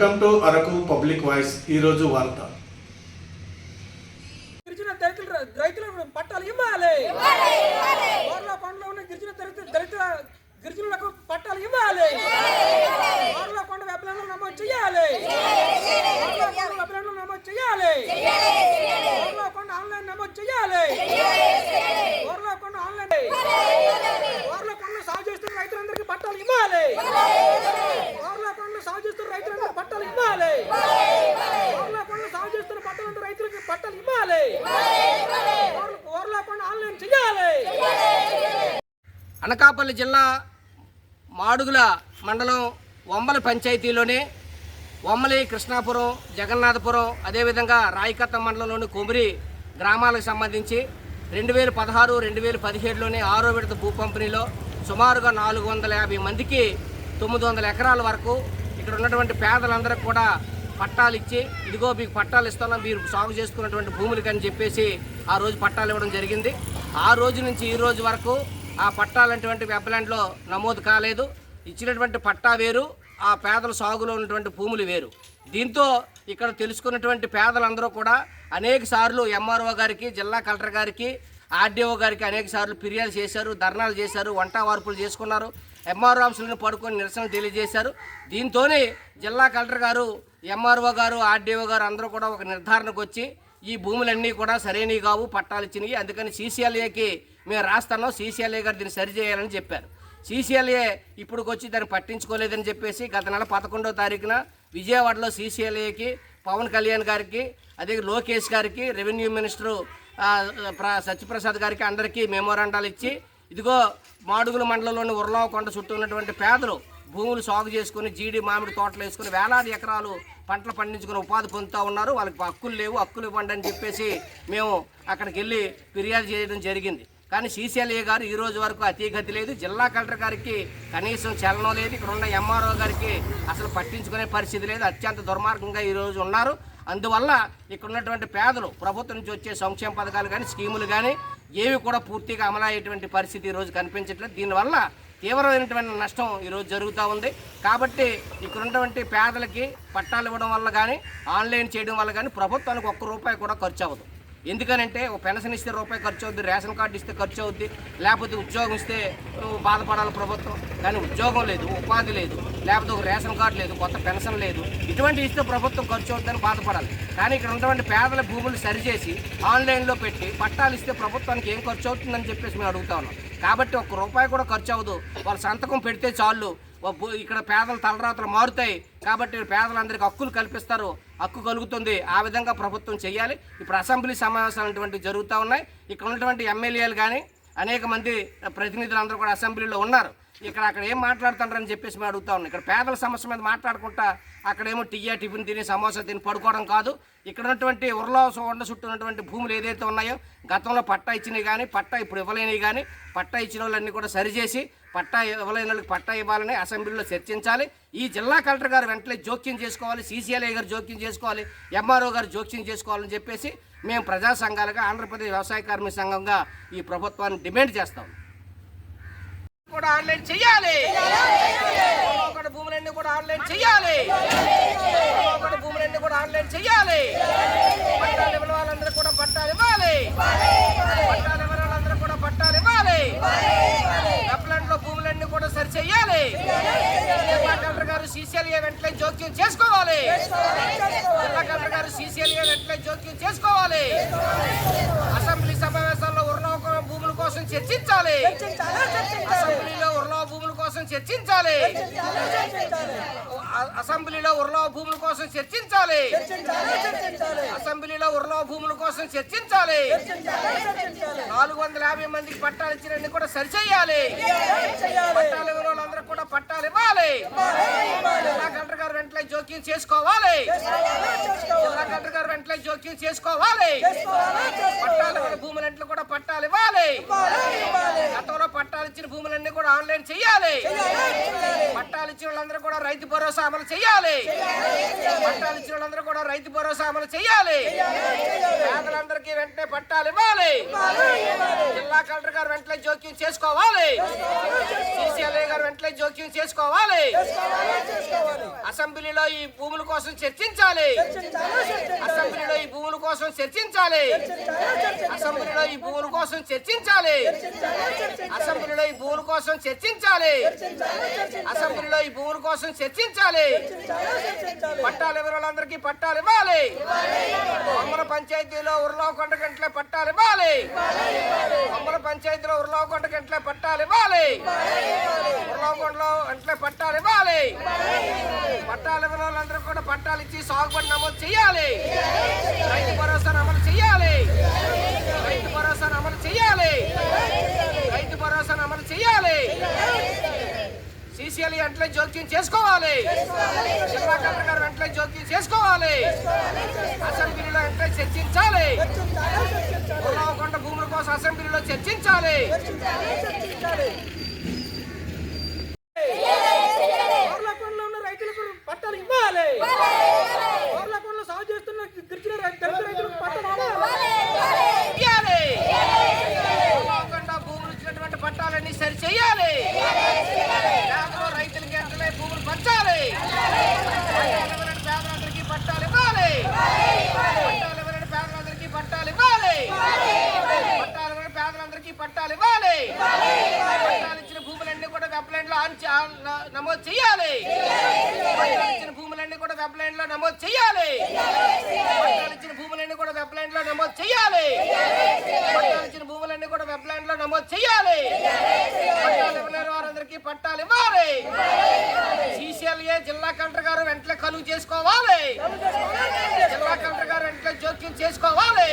Welcome to Araku public voice ఈరోజు వార్త. గిరిజన దళితుల రైతులకు పట్టాలు ఇవ్వాలి. వారిలో కొండలో ఉన్న గిరిజన దళిత దళిత గిరిజనులకు పట్టాలు ఇవ్వాలి. వారిలో కొండ వెబ్బలను నమోదు చేయాలి. వెబ్బలను నమోదు చేయాలి. వారిలో కొండ ఆన్లైన్ నమోదు చేయాలి. వారిలో కొండ ఆన్లైన్ వారిలో కొండ సాగు చేస్తున్న రైతులందరికీ పట్టాలు ఇవ్వాలి వారిలో కొండ సాగు చేస్తున్న రైతులందరికీ పట్టాలు ఇవ్వాలి వారిలో కొండ సాగు చేస్తున్న పట్టాలందరూ రైతులకి పట్టాలు ఇవ్వాలి వారిలో- వారిలో కొండ ఆన్లైన్ చేయాలి అనకాపల్లి జిల్లా మాడుగుల మండలం వమ్మల పంచాయతీలోని వమ్మలి కృష్ణాపురం జగన్నాథపురం అదేవిధంగా రాయకత్త మండలంలోని కొమిరి గ్రామాలకు సంబంధించి రెండు వేల పదహారు రెండు వేల పదిహేడులోని ఆరో విడత భూ పంపిణీలో సుమారుగా నాలుగు వందల యాభై మందికి తొమ్మిది వందల ఎకరాల వరకు ఇక్కడ ఉన్నటువంటి పేదలందరికీ కూడా పట్టాలు ఇచ్చి ఇదిగో మీకు పట్టాలు ఇస్తున్నాం మీరు సాగు చేసుకున్నటువంటి భూములకి అని చెప్పేసి ఆ రోజు పట్టాలు ఇవ్వడం జరిగింది. ఆ రోజు నుంచి ఈ రోజు వరకు ఆ పట్టాలంటువంటి వెబ్లాండ్లో నమోదు కాలేదు. ఇచ్చినటువంటి పట్టా వేరు ఆ పేదల సాగులో ఉన్నటువంటి భూములు వేరు. దీంతో ఇక్కడ తెలుసుకున్నటువంటి పేదలందరూ కూడా అనేక సార్లు ఎంఆర్ఓ గారికి జిల్లా కలెక్టర్ గారికి ఆర్డీఓ గారికి అనేక సార్లు ఫిర్యాదు చేశారు ధర్నాలు చేశారు వంట వార్పులు చేసుకున్నారు ఎంఆర్ఓ ఆఫీసులను పడుకొని నిరసన తెలియజేశారు. దీంతోనే జిల్లా కలెక్టర్ గారు ఎంఆర్ఓ గారు ఆర్డీఓ గారు అందరూ కూడా ఒక నిర్ధారణకు వచ్చి ఈ భూములన్నీ కూడా సరైనవి కావు పట్టాలు ఇచ్చినాయి అందుకని సీసీఎల్ఏకి మేము రాస్తాను సీసీఎల్ఏ గారు దీన్ని సరి చేయాలని చెప్పారు. సీసీఎల్ఏ ఇప్పుడు వచ్చి దాన్ని పట్టించుకోలేదని చెప్పేసి గత నెల పదకొండవ తారీఖున విజయవాడలో సీసీఎల్ఏకి పవన్ కళ్యాణ్ గారికి అదే లోకేష్ గారికి రెవెన్యూ మినిస్టరు ప్ర- సత్యప్రసాద్ గారికి అందరికీ మెమోరాండాలు ఇచ్చి ఇదిగో మాడుగుల మండలంలోని ఉర్లావకొండ చుట్టూ ఉన్నటువంటి పేదలు భూములు సాగు చేసుకుని జీడి మామిడి తోటలు వేసుకుని వేలాది ఎకరాలు పంటలు పండించుకుని ఉపాధి పొందుతూ ఉన్నారు. వాళ్ళకి హక్కులు లేవు హక్కులు ఇవ్వండి అని చెప్పేసి మేము అక్కడికి వెళ్ళి ఫిర్యాదు చేయడం జరిగింది. కానీ సీసీఎల్ఏ గారు ఈ రోజు వరకు అతీగతి లేదు. జిల్లా కలెక్టర్ గారికి కనీసం చలనం లేదు. ఇక్కడ ఉన్న ఎంఆర్ఓ గారికి అసలు పట్టించుకునే పరిస్థితి లేదు. అత్యంత దుర్మార్గంగా ఈ రోజు ఉన్నారు. అందువల్ల ఇక్కడ ఉన్నటువంటి పేదలు ప్రభుత్వం నుంచి వచ్చే సంక్షేమ పథకాలు కానీ స్కీములు కానీ ఏవి కూడా పూర్తిగా అమలయ్యేటువంటి పరిస్థితి ఈరోజు కనిపించట్లేదు. దీనివల్ల తీవ్రమైనటువంటి నష్టం ఈరోజు జరుగుతూ ఉంది. కాబట్టి ఇక్కడ ఉన్నటువంటి పేదలకి పట్టాలు ఇవ్వడం వల్ల కానీ ఆన్లైన్ చేయడం వల్ల కానీ ప్రభుత్వానికి ఒక్క రూపాయి కూడా ఖర్చు అవ్వదు. ఎందుకనంటే ఒక పెన్షన్ ఇస్తే రూపాయి ఖర్చు అవుద్ది రేషన్ కార్డు ఇస్తే ఖర్చు అవుద్ది లేకపోతే ఉద్యోగం ఇస్తే బాధపడాలి ప్రభుత్వం. కానీ ఉద్యోగం లేదు ఉపాధి లేదు లేకపోతే ఒక రేషన్ కార్డు లేదు కొత్త పెన్షన్ లేదు. ఇటువంటి ఇస్తే ప్రభుత్వం ఖర్చు అవుద్దని బాధపడాలి. కానీ ఇక్కడ ఉన్నటువంటి పేదల భూములు సరిచేసి ఆన్లైన్లో పెట్టి పట్టాలు ఇస్తే ప్రభుత్వానికి ఏం ఖర్చు అవుతుందని చెప్పేసి మేము అడుగుతా ఉన్నాం. కాబట్టి ఒక్క రూపాయి కూడా ఖర్చు అవ్వదు. వాళ్ళ సంతకం పెడితే చాలు. ఇక్కడ పేదల తలరాతలు మారుతాయి. కాబట్టి పేదలందరికీ హక్కులు కల్పిస్తారు. హక్కు కలుగుతుంది. ఆ విధంగా ప్రభుత్వం చేయాలి. ఇప్పుడు అసెంబ్లీ సమావేశాలు అటువంటివి జరుగుతూ ఉన్నాయి. ఇక్కడ ఉన్నటువంటి ఎమ్మెల్యేలు కానీ అనేక మంది ప్రతినిధులు అందరూ కూడా అసెంబ్లీలో ఉన్నారు. ఇక్కడ అక్కడ ఏం మాట్లాడుతుంటారని చెప్పేసి మేము అడుగుతా ఉన్నాం. ఇక్కడ పేదల సమస్య మీద మాట్లాడుకుంటా అక్కడేమో టీయా టిఫిన్ తిని సమోసా తిని పడుకోవడం కాదు. ఇక్కడ ఉన్నటువంటి ఉర్లో వండ చుట్టూ ఉన్నటువంటి భూములు ఏదైతే ఉన్నాయో గతంలో పట్టా ఇచ్చినవి కానీ పట్టా ఇప్పుడు ఇవ్వలేనివి కానీ పట్టా ఇచ్చిన వాళ్ళన్నీ కూడా సరిచేసి పట్టా ఇవ్వలేని వాళ్ళకి పట్టా ఇవ్వాలని అసెంబ్లీలో చర్చించాలి. ఈ జిల్లా కలెక్టర్ గారు వెంటనే జోక్యం చేసుకోవాలి సీసీఎల్ఐ గారు జోక్యం చేసుకోవాలి ఎంఆర్ఓ గారు జోక్యం చేసుకోవాలని చెప్పేసి మేము ప్రజా సంఘాలుగా ఆంధ్రప్రదేశ్ వ్యవసాయ కార్మిక సంఘంగా ఈ ప్రభుత్వాన్ని డిమాండ్ చేస్తాం. కూడా ఆన్లైన్ చేయాలి ఒకటి భూములన్నీ కూడా ఆన్లైన్ చేయాలి ఒకటి భూములన్నీ కూడా ఆన్లైన్ చేయాలి పట్టాలు ఇవ్వని కూడా పట్టాలు ఇవ్వాలి పట్టాలు ఇవ్వని వాళ్ళందరూ కూడా పట్టాలు ఇవ్వాలి అప్లాంట్లో సరి చెయ్యాలి జిల్లా కలెక్టర్ గారు సీసీఎల్ఏ వెంటనే జోక్యం చేసుకోవాలి. జిల్లా కలెక్టర్ గారు సీసీఎల్ఏ వెంటనే జోక్యం చేసుకోవాలి. అసెంబ్లీ సమావేశాల్లో ఉర్ణవ భూముల కోసం చర్చించాలి. అసెంబ్లీలో ఉర్లవ భూముల కోసం చర్చించాలి. అసెంబ్లీలో ఉర్లవ భూముల కోసం చర్చించాలి. అసెంబ్లీలో ఉర్లవ భూముల కోసం చర్చించాలి. నాలుగు వందల యాభై మందికి పట్టాలు ఇచ్చినన్ని కూడా సరిచేయాలి. పట్టాలు ఇవ్వని కూడా పట్టాలు ఇవ్వాలి. జిల్లా కలెక్టర్ గారు వెంటనే జోక్యం చేసుకోవాలి. జిల్లా కలెక్టర్ గారు వెంటనే జోక్యం చేసుకోవాలి. పట్టాలు భూములన్నింటిలో కూడా పట్టాలు ఇవ్వాలి. గతంలో పట్టాలు ఇచ్చిన భూములన్నీ కూడా ఆన్లైన్ చేయాలి పట్టాలు ఇచ్చిన వాళ్ళందరూ కూడా రైతు భరోసా అమలు చేయాలి పట్టాలు ఇచ్చిన వాళ్ళందరూ కూడా రైతు భరోసా అమలు చేయాలి పేదలందరికీ వెంటనే పట్టాలు ఇవ్వాలి. జిల్లా కలెక్టర్ గారు వెంటనే జోక్యం చేసుకోవాలి. సిసిఎల్ఏ గారు వెంటనే జోక్యం చేసుకోవాలి. అసెంబ్లీలో ఈ భూముల కోసం చర్చించాలి. అసెంబ్లీలో ఈ భూముల కోసం చర్చించాలి. అసెంబ్లీలో ఈ భూముల కోసం చర్చించాలి. అసెంబ్లీ అసెంబ్లీలో ఈ భూముల కోసం చర్చించాలి. అసెంబ్లీలో ఈ భూముల కోసం చర్చించాలి. పట్టాలు ఇవ్వని వాళ్ళందరికీ పట్టాలు ఇవ్వాలి. బొమ్మల పంచాయతీలో ఉర్లావు కొండ గంటలే పట్టాలు ఇవ్వాలి. బొమ్మల పంచాయతీలో ఉర్లావు కొండ గంటలే పట్టాలు ఇవ్వాలి. ఉర్లావు కొండలో గంటలే పట్టాలు ఇవ్వాలి. పట్టాలు ఇవ్వని వాళ్ళందరూ కూడా పట్టాలు ఇచ్చి సాగుబడి నమోదు చేయాలి. రైతు భరోసాను అమలు చేయాలి రైతు భరోసాను అమలు చేయాలి రైతు భరోసాను అమలు చేయాలి సీసీఎల్ వెంటనే జోక్యం చేసుకోవాలి. జిల్లా కలెక్టర్ గారు వెంటనే జోక్యం చేసుకోవాలి. అసెంబ్లీలో వెంటనే చర్చించాలి. కొండ భూముల కోసం అసెంబ్లీలో చర్చించాలి. రైతులకు పట్టాలు ఇవ్వాలి ఓర్లకొండలో సాగు చేస్తున్న గిరిజన రై- దళిత రైతులకు పట్టాలు ఇవ్వాలి ఇయ్యాలి కొండ భూములు ఇచ్చినటువంటి పట్టాలన్నీ సరి చేయాలి పేదలు రైతులకి వెంటనే భూములు పంచాలి పట్టాలు ఇవ్వలేని పేదలందరికీ పట్టాలు ఇవ్వాలి పట్టాలు ఇవ్వలేని పేదలందరికీ పట్టాలు ఇవ్వాలి పట్టాలు ఇవ్వలేని పేదలందరికీ పట్టాలు ఇవ్వాలి పట్టాలు ఇచ్చిన భూములన్నీ కూడా వెబ్లైన్లో ఆన్ నమోదు చేయాలి. పట్టాలు ఇచ్చిన భూములన్నీ కూడా వెబ్లైన్లో నమోదు చేయాలి. పట్టాలు ఇచ్చిన భూములన్నీ కూడా వెబ్లైన్లో నమోదు చేయాలి. పట్టాలు ఇచ్చిన భూములన్నీ కూడా వెబ్లైన్లో నమోదు చేయాలి. పట్టాలు ఇవ్వలేని వారందరికీ పట్టాలు ఇవ్వాలి. సీసీఎల్ఏ జిల్లా కలెక్టర్ గారు వెంటనే కలుగు చేసుకోవాలి. జిల్లా కలెక్టర్ గారు వెంటనే జోక్యం చేసుకోవాలి.